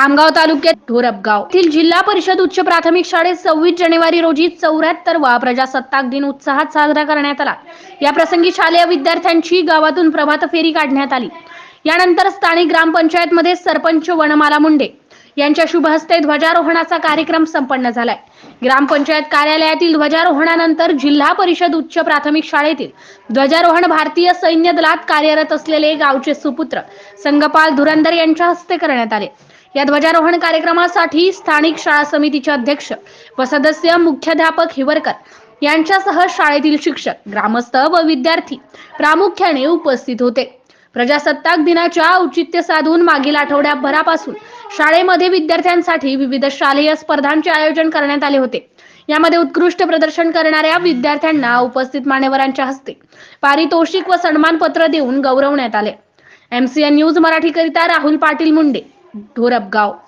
खामगाव तालुक्यात ढोरपगाव येथील जिल्हा परिषद उच्च प्राथमिक शाळेत सव्वीस जानेवारी रोजी चौऱ्याहत्तरवा प्रजासत्ताक दिन उत्साहात साजरा करण्यात आला. या प्रसंगी शालेय विद्यार्थ्यांची गावातून प्रभात फेरी काढण्यात आली. यानंतर स्थानिक ग्रामपंचायतमध्ये सरपंच वनमाला मुंडे यांच्या शुभ हस्ते ध्वजारोहणाचा कार्यक्रम संपन्न झालाय. ग्रामपंचायत कार्यालयातील ध्वजारोहणानंतर जिल्हा परिषद उच्च प्राथमिक शाळेतील ध्वजारोहण भारतीय सैन्य दलात कार्यरत असलेले गावचे सुपुत्र संगपाल धुरंदर यांच्या हस्ते करण्यात आले. या ध्वजारोहण कार्यक्रमासाठी स्थानिक शाळा समितीचे अध्यक्ष व सदस्य मुख्याध्यापक हिवरकर यांच्यासह शाळेतील शिक्षक ग्रामस्थ व विद्यार्थी प्रामुख्याने उपस्थित होते. प्रजासत्ताक दिनाच्या औचित्य साधून मागील आठवड्याभरापासून शाळेमध्ये विद्यार्थ्यांसाठी विविध शालेय स्पर्धांचे आयोजन करण्यात आले होते. यामध्ये उत्कृष्ट प्रदर्शन करणाऱ्या विद्यार्थ्यांना उपस्थित मान्यवरांच्या हस्ते पारितोषिक व सन्मानपत्र देऊन गौरवण्यात आले. एमसीएन न्यूज मराठीकरिता राहुल पाटील मुंडे. ढोरपगाव